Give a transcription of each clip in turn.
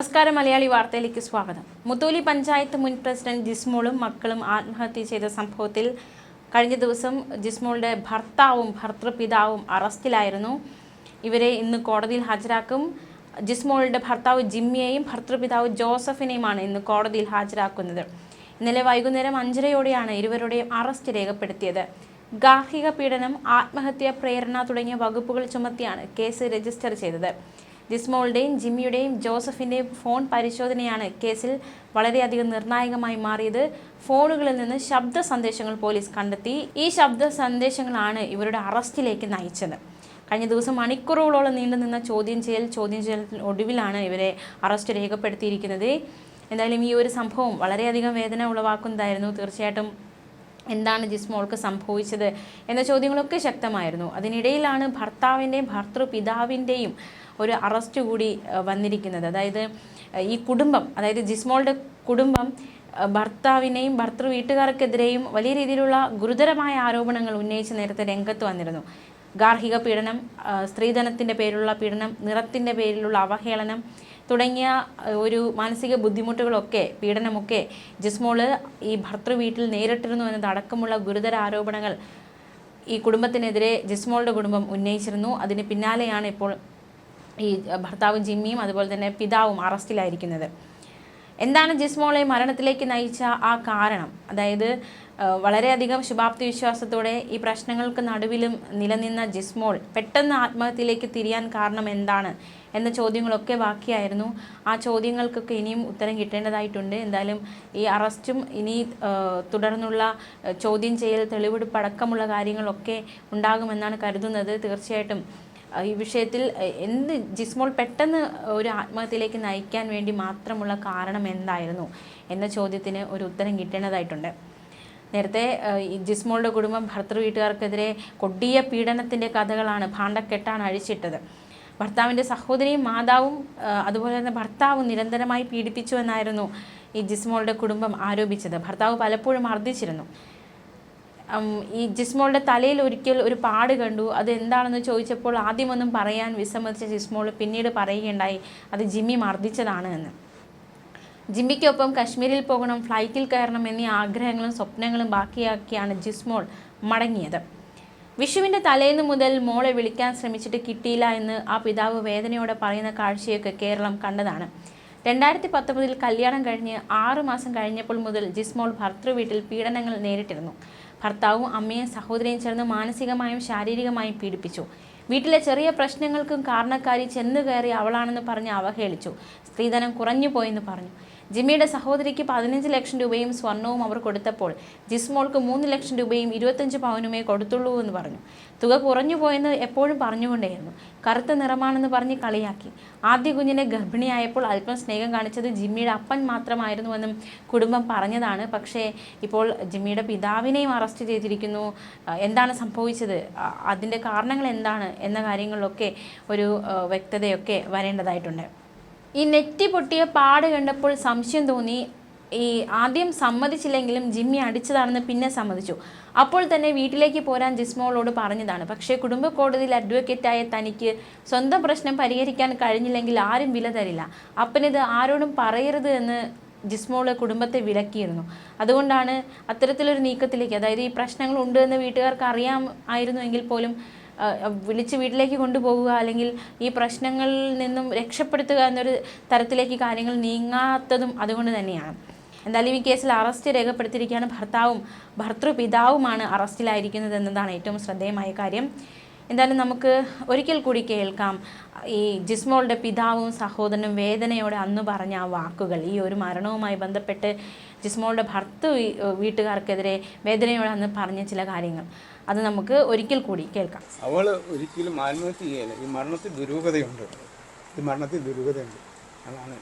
നമസ്കാരം മലയാളി വാർത്തയിലേക്ക് സ്വാഗതം. മുത്തോലി പഞ്ചായത്ത് മുൻ പ്രസിഡന്റ് ജിസ്മോളും മക്കളും ആത്മഹത്യ ചെയ്ത സംഭവത്തിൽ കഴിഞ്ഞ ദിവസം ജിസ്മോളുടെ ഭർത്താവും ഭർത്തൃപിതാവും അറസ്റ്റിലായിരുന്നു. ഇവരെ ഇന്ന് കോടതിയിൽ ഹാജരാക്കും. ജിസ്മോളുടെ ഭർത്താവ് ജിമ്മിയെയും ഭർത്തൃപിതാവ് ജോസഫിനെയുമാണ് ഇന്ന് കോടതിയിൽ ഹാജരാക്കുന്നത്. ഇന്നലെ വൈകുന്നേരം അഞ്ചരയോടെയാണ് ഇരുവരുടെയും അറസ്റ്റ് രേഖപ്പെടുത്തിയത്. ഗാർഹിക പീഡനം ആത്മഹത്യ പ്രേരണ തുടങ്ങിയ വകുപ്പുകൾ ചുമത്തിയാണ് കേസ് രജിസ്റ്റർ ചെയ്തത്. ജിസ്മോളുടെയും ജിമ്മിയുടെയും ജോസഫിന്റെയും ഫോൺ പരിശോധനയാണ് കേസിൽ വളരെയധികം നിർണായകമായി മാറിയത്. ഫോണുകളിൽ നിന്ന് ശബ്ദ സന്ദേശങ്ങൾ പോലീസ് കണ്ടെത്തി. ഈ ശബ്ദ സന്ദേശങ്ങളാണ് ഇവരുടെ അറസ്റ്റിലേക്ക് നയിച്ചത്. കഴിഞ്ഞ ദിവസം മണിക്കൂറുകളോളം നീണ്ടുനിന്ന ചോദ്യം ചെയ്യൽ ചോദ്യം ചെയ്യൽ ഒടുവിലാണ് ഇവരെ അറസ്റ്റ് രേഖപ്പെടുത്തിയിരിക്കുന്നത്. എന്തായാലും ഈ ഒരു സംഭവം വളരെയധികം വേദന ഉളവാക്കുന്നതായിരുന്നു. തീർച്ചയായിട്ടും എന്താണ് ജിസ്മോൾക്ക് സംഭവിച്ചത് എന്ന ചോദ്യങ്ങളൊക്കെ ശക്തമായിരുന്നു. അതിനിടയിലാണ് ഭർത്താവിന്റെയും ഭർത്തൃപിതാവിന്റെയും ഒരു അറസ്റ്റ് കൂടി വന്നിരിക്കുന്നത്. അതായത് ഈ കുടുംബം അതായത് ജിസ്മോളുടെ കുടുംബം ഭർത്താവിനെയും ഭർത്തൃ വീട്ടുകാർക്കെതിരെയും വലിയ രീതിയിലുള്ള ഗുരുതരമായ ആരോപണങ്ങൾ ഉന്നയിച്ച് നേരത്തെ രംഗത്ത് വന്നിരുന്നു. ഗാർഹിക പീഡനം സ്ത്രീധനത്തിന്റെ പേരിലുള്ള പീഡനം നിറത്തിന്റെ പേരിലുള്ള അവഹേളനം തുടങ്ങിയ ഒരു മാനസിക ബുദ്ധിമുട്ടുകളൊക്കെ പീഡനമൊക്കെ ജിസ്മോൾ ഈ ഭർത്തൃ വീട്ടിൽ നേരിട്ടിരുന്നു എന്നതടക്കമുള്ള ഗുരുതര ആരോപണങ്ങൾ ഈ കുടുംബത്തിനെതിരെ ജിസ്മോളുടെ കുടുംബം ഉന്നയിച്ചിരുന്നു. അതിന് പിന്നാലെയാണ് ഇപ്പോൾ ഈ ഭർത്താവും ജിമ്മിയും അതുപോലെ തന്നെ പിതാവും അറസ്റ്റിലായിരിക്കുന്നത്. എന്താണ് ജിസ്മോളെ മരണത്തിലേക്ക് നയിച്ച ആ കാരണം? അതായത് വളരെയധികം ശുഭാപ്തി വിശ്വാസത്തോടെ ഈ പ്രശ്നങ്ങൾക്ക് നടുവിലും നിലനിന്ന ജിസ്മോൾ പെട്ടെന്ന് ആത്മഹത്യയിലേക്ക് തിരിയാൻ കാരണം എന്താണ് എന്ന ചോദ്യങ്ങളൊക്കെ ബാക്കിയായിരുന്നു. ആ ചോദ്യങ്ങൾക്കൊക്കെ ഇനിയും ഉത്തരം കിട്ടേണ്ടതായിട്ടുണ്ട്. എന്തായാലും ഈ അറസ്റ്റും ഇനി തുടർന്നുള്ള ചോദ്യം ചെയ്യൽ തെളിവെടുപ്പ് അടക്കമുള്ള കാര്യങ്ങളൊക്കെ ഉണ്ടാകുമെന്നാണ് കരുതുന്നത്. തീർച്ചയായിട്ടും ഈ വിഷയത്തിൽ എന്ത് ജിസ്മോൾ പെട്ടെന്ന് ഒരു ആത്മഹത്യയിലേക്ക് നയിക്കാൻ വേണ്ടി മാത്രമുള്ള കാരണം എന്തായിരുന്നു എന്ന ചോദ്യത്തിന് ഒരു ഉത്തരം കിട്ടേണ്ടതായിട്ടുണ്ട്. നേരത്തെ ജിസ്മോളുടെ കുടുംബം ഭർത്തൃ വീട്ടുകാർക്കെതിരെ കൊടിയ പീഡനത്തിന്റെ കഥകളാണ് ഭാണ്ഡക്കെട്ടാണ് അഴിച്ചിട്ടത്. ഭർത്താവിന്റെ സഹോദരിയും മാതാവും അതുപോലെ തന്നെ ഭർത്താവും നിരന്തരമായി പീഡിപ്പിച്ചു എന്നായിരുന്നു ഈ ജിസ്മോളുടെ കുടുംബം ആരോപിച്ചത്. ഭർത്താവ് പലപ്പോഴും മർദ്ദിച്ചിരുന്നു. ഈ ജിസ്മോളുടെ തലയിൽ ഒരിക്കൽ ഒരു പാട് കണ്ടു. അത് എന്താണെന്ന് ചോദിച്ചപ്പോൾ ആദ്യമൊന്നും പറയാൻ വിസമ്മതിച്ച ജിസ്മോൾ പിന്നീട് പറയുകയുണ്ടായി അത് ജിമ്മി മർദ്ദിച്ചതാണ് എന്ന്. ജിമ്മിക്കൊപ്പം കശ്മീരിൽ പോകണം ഫ്ലൈറ്റിൽ കയറണം എന്നീ ആഗ്രഹങ്ങളും സ്വപ്നങ്ങളും ബാക്കിയാക്കിയാണ് ജിസ്മോൾ മടങ്ങിയത്. വിഷുവിന്റെ തലേന്ന് മുതൽ മോളെ വിളിക്കാൻ ശ്രമിച്ചിട്ട് കിട്ടിയില്ല എന്ന് ആ പിതാവ് വേദനയോടെ പറയുന്ന കാഴ്ചയൊക്കെ കേരളം കണ്ടതാണ്. രണ്ടായിരത്തി പത്തൊമ്പതിൽ കല്യാണം കഴിഞ്ഞ് ആറു മാസം കഴിഞ്ഞപ്പോൾ മുതൽ ജിസ്മോൾ ഭർത്തൃ വീട്ടിൽ പീഡനങ്ങൾ നേരിട്ടിരുന്നു. ഭർത്താവും അമ്മയും സഹോദരിയും ചേർന്ന് മാനസികമായും ശാരീരികമായും പീഡിപ്പിച്ചു. വീട്ടിലെ ചെറിയ പ്രശ്നങ്ങൾക്കും കാരണക്കാരി ചെന്നു കയറി അവളാണെന്ന് പറഞ്ഞ് അവഹേളിച്ചു. സ്ത്രീധനം കുറഞ്ഞു പോയെന്ന് പറഞ്ഞു. ജിമ്മിയുടെ സഹോദരിക്ക് പതിനഞ്ച് ലക്ഷം രൂപയും സ്വർണവും അവർ കൊടുത്തപ്പോൾ ജിസ്മോൾക്ക് മൂന്ന് ലക്ഷം രൂപയും ഇരുപത്തഞ്ച് പവനുമേ കൊടുത്തുള്ളൂ എന്ന് പറഞ്ഞു. തുക കുറഞ്ഞു പോയെന്ന് എപ്പോഴും പറഞ്ഞുകൊണ്ടേയിരുന്നു. കറുത്ത നിറമാണെന്ന് പറഞ്ഞ് കളിയാക്കി. ആദ്യ കുഞ്ഞിനെ ഗർഭിണിയായപ്പോൾ അല്പം സ്നേഹം കാണിച്ചത് ജിമ്മിയുടെ അപ്പൻ മാത്രമായിരുന്നുവെന്നും കുടുംബം പറഞ്ഞതാണ്. പക്ഷേ ഇപ്പോൾ ജിമ്മിയുടെ പിതാവിനെയും അറസ്റ്റ് ചെയ്തിരിക്കുന്നു. എന്താണ് സംഭവിച്ചത്? അതിന്റെ കാരണങ്ങൾ എന്താണ്? എന്ന കാര്യങ്ങളിലൊക്കെ ഒരു വ്യക്തതയൊക്കെ വരേണ്ടതായിട്ടുണ്ട്. ഈ നെറ്റി പൊട്ടിയ പാട് കണ്ടപ്പോൾ സംശയം തോന്നി. ഈ ആദ്യം സമ്മതിച്ചില്ലെങ്കിലും ജിമ്മി അടിച്ചതാണെന്ന് പിന്നെ സമ്മതിച്ചു. അപ്പോൾ തന്നെ വീട്ടിലേക്ക് പോരാൻ ജിസ്മോളോട് പറഞ്ഞതാണ്. പക്ഷേ കുടുംബ കോടതിയിൽ അഡ്വക്കേറ്റായ തനിക്ക് സ്വന്തം പ്രശ്നം പരിഹരിക്കാൻ കഴിഞ്ഞില്ലെങ്കിൽ ആരും വില തരില്ല. അപ്പനിത് ആരോടും പറയരുത് എന്ന് ജിസ്മോൾ കുടുംബത്തെ വിലക്കിയിരുന്നു. അതുകൊണ്ടാണ് അത്തരത്തിലൊരു നീക്കത്തിലേക്ക് അതായത് ഈ പ്രശ്നങ്ങൾ ഉണ്ട് എന്ന് വീട്ടുകാർക്ക് അറിയാം ആയിരുന്നുവെങ്കിൽ പോലും വിളിച്ച് വീട്ടിലേക്ക് കൊണ്ടുപോകുക അല്ലെങ്കിൽ ഈ പ്രശ്നങ്ങളിൽ നിന്നും രക്ഷപ്പെടുത്തുക എന്നൊരു തരത്തിലേക്ക് കാര്യങ്ങൾ നീങ്ങാത്തതും അതുകൊണ്ട് തന്നെയാണ്. എന്തായാലും ഈ കേസിൽ അറസ്റ്റ് രേഖപ്പെടുത്തിയിരിക്കുകയാണ്. ഭർത്താവും ഭർത്തൃപിതാവുമാണ് അറസ്റ്റിലായിരിക്കുന്നത് എന്നതാണ് ഏറ്റവും ശ്രദ്ധേയമായ കാര്യം. എന്തായാലും നമുക്ക് ഒരിക്കൽ കൂടി കേൾക്കാം. ഈ ജിസ്മോളുടെ പിതാവും സഹോദരനും വേദനയോടെ അന്ന് പറഞ്ഞ ആ വാക്കുകൾ. ഈ ഒരു മരണവുമായി ബന്ധപ്പെട്ട് ജിസ്മോളുടെ ഭർത്തൃ വീട്ടുകാർക്കെതിരെ വേദനയോടെ അന്ന് പറഞ്ഞ ചില കാര്യങ്ങൾ. അത് നമുക്ക് ഒരിക്കൽ കൂടി കേൾക്കാം. അവൾ ഒരിക്കലും ആത്മഹത്യ ചെയ്യല ഈ മരണത്തിൽ ദുരൂഹതയുണ്ട്. ഈ മരണത്തിൽ ദുരൂഹതയുണ്ട്. അതാണ്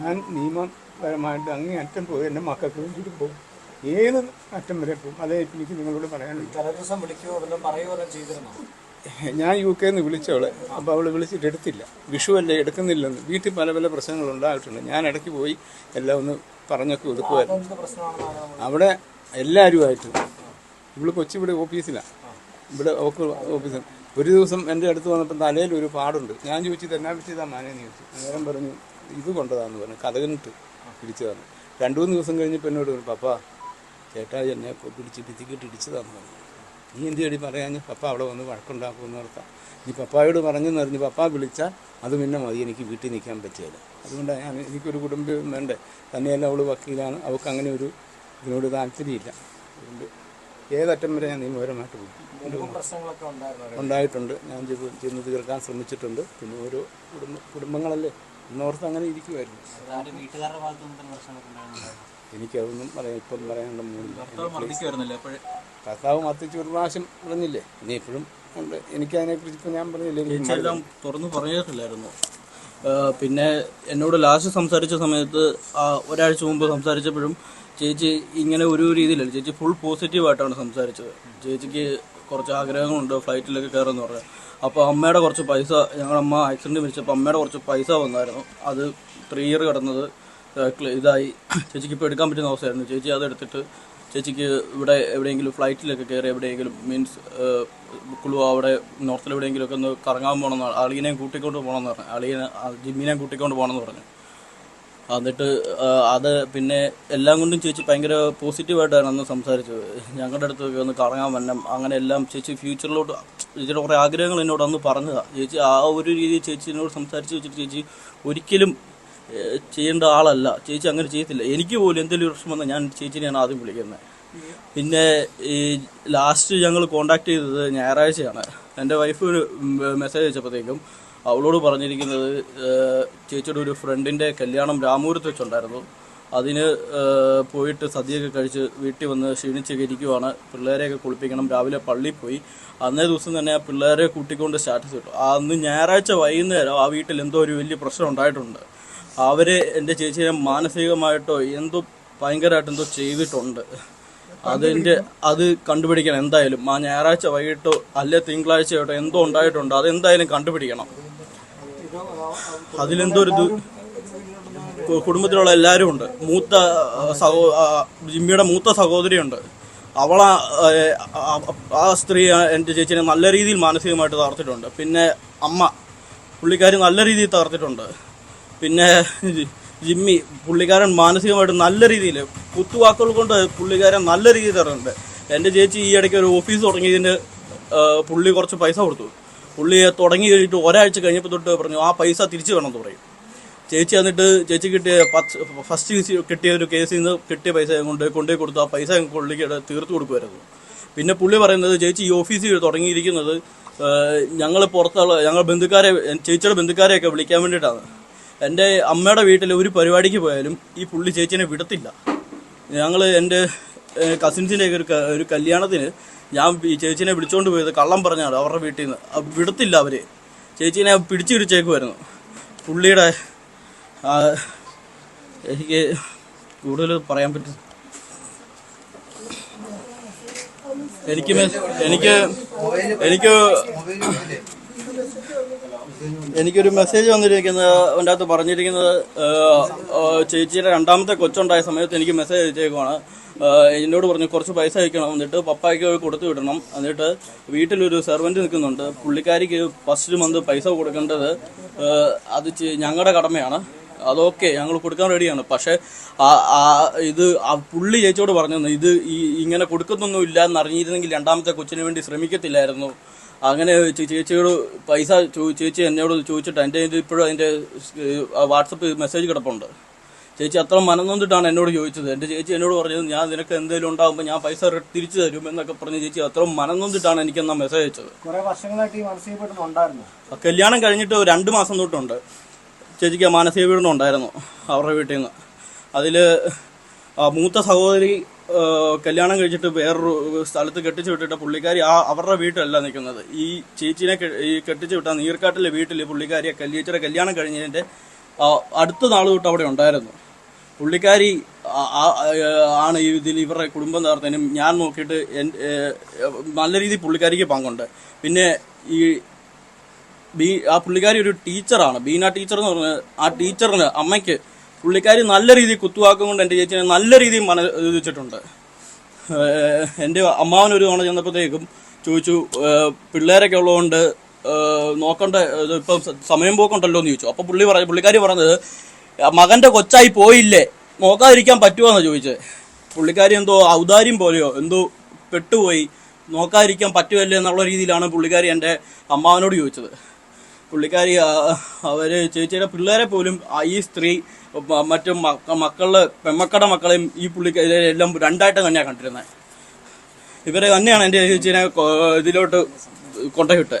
ഞാൻ നിയമപരമായിട്ട് അങ്ങേ അറ്റം പോയി എന്റെ മക്കൾക്ക് വേണ്ടിയിട്ട് പോകും. ഏത് അറ്റം വരെ പോകും? അതേ എനിക്ക് നിങ്ങളോട് പറയാനുണ്ട്. തലേദിവസം വിളിക്കുകയോ വല്ലതും പറയുകയോ വല്ലതും ചെയ്തിരുന്നോ? ഞാൻ യു കെയിൽ നിന്ന് വിളിച്ചവളെ. അപ്പോൾ അവൾ വിളിച്ചിട്ട് എടുത്തില്ല. വിഷുവല്ലേ എടുക്കുന്നില്ലെന്ന്. വീട്ടിൽ പല പല പ്രശ്നങ്ങളുണ്ടായിട്ടുണ്ട് ഞാൻ ഇടയ്ക്ക് പോയി എല്ലാം ഒന്ന് പറഞ്ഞൊക്കെ ഒതുക്കുമായിരുന്നു അവിടെ എല്ലാവരുമായിട്ട് ഇവിടെ കൊച്ചി ഇവിടെ ഓഫീസിലാണ് ഇവിടെ ഓക്ക് ഓഫീസിൽ. ഒരു ദിവസം എന്റെ അടുത്ത് വന്നപ്പോൾ തലയിൽ ഒരു പാടുണ്ട്. ഞാൻ ചോദിച്ചു എന്നാ പറ്റിയതാ മാനേന്ന് ചോദിച്ചു. അന്നേരം പറഞ്ഞു ഇത് കൊണ്ടതാന്ന് പറഞ്ഞു. കഥകനിട്ട് പിടിച്ചതാണ് രണ്ടു മൂന്ന് ദിവസം കഴിഞ്ഞപ്പോൾ എന്നോട് പറഞ്ഞു പപ്പ ചേട്ടാ എന്നെ പിടിച്ച് ഭിത്തിക്കിട്ട് ഇടിച്ചതാന്ന് പറഞ്ഞു. നീ എന്ത് ചെടി പറയാഞ്ഞ്? പപ്പ അവിടെ വന്ന് വഴക്കുണ്ടാക്കുമെന്ന് ഓർത്താം നീ പപ്പായോട് പറഞ്ഞെന്ന് അറിഞ്ഞ് പപ്പ വിളിച്ചാൽ അത് പിന്നെ മതി എനിക്ക് വീട്ടിൽ നിൽക്കാൻ പറ്റിയത് അതുകൊണ്ടാണ് ഞാൻ എനിക്കൊരു കുടുംബം വേണ്ടേ? തന്നെയല്ല അവൾ വക്കീലാണ്. അവൾക്ക് അങ്ങനെ ഒരു ഇതിനോട് താല്പര്യമില്ല. അതുകൊണ്ട് ഏതറ്റം വരെ ഞാൻ നിയമപരമായിട്ട് പോകും. ഉണ്ടായിട്ടുണ്ട്. ഞാൻ ചെന്ന് തീർക്കാൻ ശ്രമിച്ചിട്ടുണ്ട്. പിന്നെ ഓരോ കുടുംബ കുടുംബങ്ങളല്ലേ? ഇന്നോർത്ത് അങ്ങനെ ഇരിക്കുമായിരുന്നു എനിക്കതൊന്നും പറയാം ഇപ്പം പറയാനുള്ള മൂന്നില്ല കർത്താവ് മത്തിച്ച് ഒരു പ്രാവശ്യം പറഞ്ഞില്ലേ? ഇനി ഇപ്പോഴും ഉണ്ട്. എനിക്കതിനെക്കുറിച്ച് ഇപ്പം ഞാൻ പറഞ്ഞില്ലേ? എല്ലാം തുറന്നു പറഞ്ഞിട്ടില്ലായിരുന്നു. പിന്നെ എന്നോട് ലാസ്റ്റ് സംസാരിച്ച സമയത്ത് ഒരാഴ്ച മുമ്പ് സംസാരിച്ചപ്പോഴും ചേച്ചി ഇങ്ങനെ ഒരു രീതിയിലല്ല ചേച്ചി ഫുൾ പോസിറ്റീവായിട്ടാണ് സംസാരിച്ചത്. ചേച്ചിക്ക് കുറച്ച് ആഗ്രഹങ്ങളുണ്ട് ഫ്ലൈറ്റിലൊക്കെ കയറുമെന്ന് പറഞ്ഞു. അപ്പോൾ അമ്മയുടെ കുറച്ച് പൈസ ഞങ്ങളുടെ അമ്മ ആക്സിഡന്റ് മരിച്ചപ്പോൾ അമ്മയുടെ കുറച്ച് പൈസ വന്നായിരുന്നു. അത് ത്രീ ഇയർ കിടന്നത് ഇതായി. ചേച്ചിക്ക് ഇപ്പോൾ എടുക്കാൻ പറ്റുന്ന അവസ്ഥയായിരുന്നു. ചേച്ചി അതെടുത്തിട്ട് ചേച്ചിക്ക് ഇവിടെ എവിടെയെങ്കിലും ഫ്ലൈറ്റിലൊക്കെ കയറി എവിടെയെങ്കിലും മീൻസ് കുളു അവിടെ നോർത്തിൽ എവിടെയെങ്കിലും ഒക്കെ ഒന്ന് കറങ്ങാൻ പോകണമെന്ന് അളിയനെയും കൂട്ടിക്കൊണ്ട് പോകണമെന്ന് പറഞ്ഞു അളിയനെ ജിമ്മിനെയും കൂട്ടിക്കൊണ്ട് പോകണമെന്ന് പറഞ്ഞു. എന്നിട്ട് അത് പിന്നെ എല്ലാം കൊണ്ടും ചേച്ചി ഭയങ്കര പോസിറ്റീവായിട്ടാണ് അന്ന് സംസാരിച്ചത്. ഞങ്ങളുടെ അടുത്തൊക്കെ ഒന്ന് കറങ്ങാൻ വരണം അങ്ങനെ എല്ലാം ചേച്ചി ഫ്യൂച്ചറിലോട്ട് ചേച്ചിയുടെ കുറേ ആഗ്രഹങ്ങൾ എന്നോട് അന്ന് പറഞ്ഞതാണ് ചേച്ചി ആ ഒരു രീതിയിൽ ചേച്ചി എന്നോട് സംസാരിച്ച് വെച്ചിട്ട് ചേച്ചി ഒരിക്കലും ചെയ്യേണ്ട ആളല്ല. ചേച്ചി അങ്ങനെ ചെയ്യത്തില്ല. എനിക്ക് പോലും എന്തെങ്കിലും പ്രശ്നം വന്നാൽ ഞാൻ ചേച്ചിനെയാണ് ആദ്യം വിളിക്കുന്നത് പിന്നെ ഈ ലാസ്റ്റ് ഞങ്ങൾ കോണ്ടാക്ട് ചെയ്തത് ഞായറാഴ്ചയാണ്. എന്റെ വൈഫ് ഒരു മെസ്സേജ് അയച്ചപ്പോഴത്തേക്കും അവളോട് പറഞ്ഞിരിക്കുന്നത് ചേച്ചിയുടെ ഒരു ഫ്രണ്ടിന്റെ കല്യാണം രാമൂരത്ത് വെച്ചുണ്ടായിരുന്നു. അതിന് പോയിട്ട് സദ്യയൊക്കെ കഴിച്ച് വീട്ടിൽ വന്ന് ക്ഷീണിച്ചൊക്കെ ഇരിക്കുവാണ്. പിള്ളേരെയൊക്കെ കുളിപ്പിക്കണം. രാവിലെ പള്ളിയിൽ പോയി. അന്നേ ദിവസം തന്നെ ആ പിള്ളേരെ കൂട്ടിക്കൊണ്ട് സ്റ്റാറ്റസ് ഇട്ടു. അന്ന് ഞായറാഴ്ച വൈകുന്നേരം ആ വീട്ടിൽ എന്തോ ഒരു വലിയ പ്രശ്നം ഉണ്ടായിട്ടുണ്ട്. അവരെ എന്റെ ചേച്ചിയെ മാനസികമായിട്ടോ എന്തോ ഭയങ്കരമായിട്ട് എന്തോ ചെയ്തിട്ടുണ്ട്. അതിന്റെ അത് കണ്ടുപിടിക്കണം. എന്തായാലും ആ ഞായറാഴ്ച വൈകിട്ടോ അല്ലെ തിങ്കളാഴ്ചയോട്ടോ എന്തോ ഉണ്ടായിട്ടുണ്ട് അത് എന്തായാലും കണ്ടുപിടിക്കണം അതിലെന്തോ ഒരു കുടുംബത്തിലുള്ള എല്ലാവരും ഉണ്ട്. മൂത്ത സഹോ ജിമ്മിയുടെ മൂത്ത സഹോദരിയുണ്ട്. അവള ആ സ്ത്രീ എന്റെ ചേച്ചിനെ നല്ല രീതിയിൽ മാനസികമായിട്ട് തകർത്തിട്ടുണ്ട്. പിന്നെ അമ്മ പുള്ളിക്കാരി നല്ല രീതിയിൽ തകർത്തിട്ടുണ്ട്. പിന്നെ ജിമ്മി പുള്ളിക്കാരൻ മാനസികമായിട്ട് നല്ല രീതിയിൽ കുത്തുവാക്കുകൾ കൊണ്ട് പുള്ളിക്കാരൻ നല്ല രീതിയിൽ തരുന്നുണ്ട് എന്റെ ചേച്ചി ഈ ഇടയ്ക്ക് ഒരു ഓഫീസ് തുടങ്ങിയതിന് പുള്ളി കുറച്ച് പൈസ കൊടുത്തു. പുള്ളി തുടങ്ങി കഴിഞ്ഞിട്ട് ഒരാഴ്ച കഴിഞ്ഞപ്പോൾ തൊട്ട് പറഞ്ഞു ആ പൈസ തിരിച്ചു വേണം എന്ന് പറയും. ചേച്ചി എന്നിട്ട് ചേച്ചി കിട്ടിയ ഫസ്റ്റ് കിട്ടിയ ഒരു കേസിൽ നിന്ന് കിട്ടിയ പൈസ കൊണ്ട് കൊണ്ടുപോയി കൊടുത്തു. ആ പൈസ പുള്ളിക്ക് തീർത്ത് കൊടുക്കുമായിരുന്നു. പിന്നെ പുള്ളി പറയുന്നത് ചേച്ചി ഈ ഓഫീസിൽ തുടങ്ങിയിരിക്കുന്നത് ഞങ്ങൾ പുറത്തുള്ള ഞങ്ങൾ ബന്ധുക്കാരെ ചേച്ചിയുടെ ബന്ധുക്കാരെയൊക്കെ വിളിക്കാൻ വേണ്ടിയിട്ടാണ്. എന്റെ അമ്മയുടെ വീട്ടിൽ ഒരു പരിപാടിക്ക് പോയാലും ഈ പുള്ളി ചേച്ചിനെ വിടത്തില്ല. ഞങ്ങൾ എന്റെ കസിൻസിന്റെ ഒരു ഒരു കല്യാണത്തിന് ഞാൻ ഈ ചേച്ചിനെ വിളിച്ചോണ്ട് പോയത് കള്ളം പറഞ്ഞാണ് അവരുടെ വീട്ടിൽ നിന്ന് വിടത്തില്ല അവർ. ചേച്ചീനെ പിടിച്ചിടിച്ചേക്കുമായിരുന്നു പുള്ളിയുടെ ആ, എനിക്ക് കൂടുതൽ പറയാൻ പറ്റും. എനിക്ക് എനിക്ക് എനിക്ക് എനിക്കൊരു മെസ്സേജ് വന്നിരിക്കുന്നത് അതിന്റെ അകത്ത് പറഞ്ഞിരിക്കുന്നത് ചേച്ചിയുടെ രണ്ടാമത്തെ കൊച്ചുണ്ടായ സമയത്ത് എനിക്ക് മെസ്സേജ് അയച്ചേക്കുവാണ്. എന്നോട് പറഞ്ഞു കുറച്ച് പൈസ അയക്കണം. എന്നിട്ട് പപ്പായ്ക്ക് കൊടുത്തു വിടണം. എന്നിട്ട് വീട്ടിലൊരു സെർവന്റ് നിൽക്കുന്നുണ്ട്. പുള്ളിക്കാരിക്ക് ഫസ്റ്റ് മന്ത് പൈസ കൊടുക്കേണ്ടത് അത് ഞങ്ങളുടെ കടമയാണ്. അതൊക്കെ ഞങ്ങൾ കൊടുക്കാൻ റെഡിയാണ് പക്ഷേ ഇത് പുള്ളി ചേച്ചിയോട് പറഞ്ഞു ഇത് ഇങ്ങനെ കൊടുക്കുന്നൊന്നും ഇല്ല എന്നറിഞ്ഞിരുന്നെങ്കിൽ രണ്ടാമത്തെ കൊച്ചിന് വേണ്ടി ശ്രമിക്കത്തില്ലായിരുന്നു. അങ്ങനെ ചേച്ചിയോട് പൈസ ചേച്ചി എന്നോട് ചോദിച്ചിട്ട് എന്റെ ഇപ്പോഴും അതിന്റെ വാട്സപ്പ് മെസ്സേജ് കിടപ്പുണ്ട്. ചേച്ചി അത്ര മനംനൊന്നിട്ടാണ് എന്നോട് ചോദിച്ചത്. എന്റെ ചേച്ചി എന്നോട് പറഞ്ഞത് ഞാൻ നിനക്ക് എന്തെങ്കിലും ഉണ്ടാകുമ്പോൾ ഞാൻ പൈസ തിരിച്ചു തരും എന്നൊക്കെ പറഞ്ഞ് ചേച്ചി അത്ര മനംന്നിട്ടാണ് എനിക്ക് എന്നാ മെസ്സേജ് അയച്ചത്. കുറെ വർഷങ്ങളായിട്ട് ഈ മാനസിക പീഡനം ഉണ്ടായിരുന്നു കല്യാണം കഴിഞ്ഞിട്ട് രണ്ട് മാസം തൊട്ടുണ്ട്. ചേച്ചിക്ക് മാനസിക പീഡനം ഉണ്ടായിരുന്നു അവരുടെ വീട്ടിൽ നിന്ന്. അതിൽ മൂത്ത സഹോദരി കല്യാണം കഴിച്ചിട്ട് വേറൊരു സ്ഥലത്ത് കെട്ടിച്ചു വിട്ടിട്ട് പുള്ളിക്കാരി ആ അവരുടെ വീട്ടിലല്ല നിൽക്കുന്നത്. ഈ ചേച്ചീനെ ഈ കെട്ടിച്ചു വിട്ട നീർക്കാട്ടിലെ വീട്ടിൽ പുള്ളിക്കാരിയെ കല്യേച്ചിയുടെ കല്യാണം കഴിഞ്ഞതിന്റെ അടുത്ത നാൾ തൊട്ട് അവിടെ ഉണ്ടായിരുന്നു. പുള്ളിക്കാരി ആണ് ഈ ഇതിൽ ഇവരുടെ കുടുംബം തകർത്തതിനും ഞാൻ നോക്കിയിട്ട് നല്ല രീതിയിൽ പുള്ളിക്കാരിക്ക് പങ്കുണ്ട്. പിന്നെ ഈ ബി ആ പുള്ളിക്കാരി ഒരു ടീച്ചറാണ്. ബീന ടീച്ചർ എന്ന് പറഞ്ഞ ആ ടീച്ചറിന് അമ്മയ്ക്ക് പുള്ളിക്കാരി നല്ല രീതിയിൽ കുത്തുവാക്കും കൊണ്ട് എന്റെ ചേച്ചിനെ നല്ല രീതിയിൽ മന വെച്ചിട്ടുണ്ട്. എന്റെ അമ്മാവൻ ഒരു തവണ ചെന്നപ്പോഴത്തേക്കും ചോദിച്ചു പിള്ളേരൊക്കെ ഉള്ളതുകൊണ്ട് നോക്കണ്ട ഇപ്പം സമയം പോക്കുണ്ടല്ലോ എന്ന് ചോദിച്ചു. അപ്പോൾ പുള്ളി പറഞ്ഞു പുള്ളിക്കാരി പറഞ്ഞത് മകന്റെ കൊച്ചായി പോയില്ലേ നോക്കാതിരിക്കാൻ പറ്റുമോ എന്നാണ് ചോദിച്ചത് പുള്ളിക്കാരി എന്തോ ഔദാര്യം പോലെയോ എന്തോ പെട്ടുപോയി നോക്കാതിരിക്കാൻ പറ്റുമല്ലേ എന്നുള്ള രീതിയിലാണ് പുള്ളിക്കാരി എന്റെ അമ്മാവനോട് ചോദിച്ചത്. പുള്ളിക്കാരി അവർ ചേച്ചിയുടെ പിള്ളേരെ പോലും ഈ സ്ത്രീ മറ്റു മക്ക- മക്കളുടെ പെമ്മക്കട മക്കളെയും ഈ പുള്ളിക്കാരി എല്ലാം രണ്ടായിട്ട് തന്നെയാണ് കണ്ടിരുന്നത് ഇവരെ തന്നെയാണ് എന്റെ ചേച്ചീനെ ഇതിലോട്ട് കൊണ്ടുപോയിട്ട്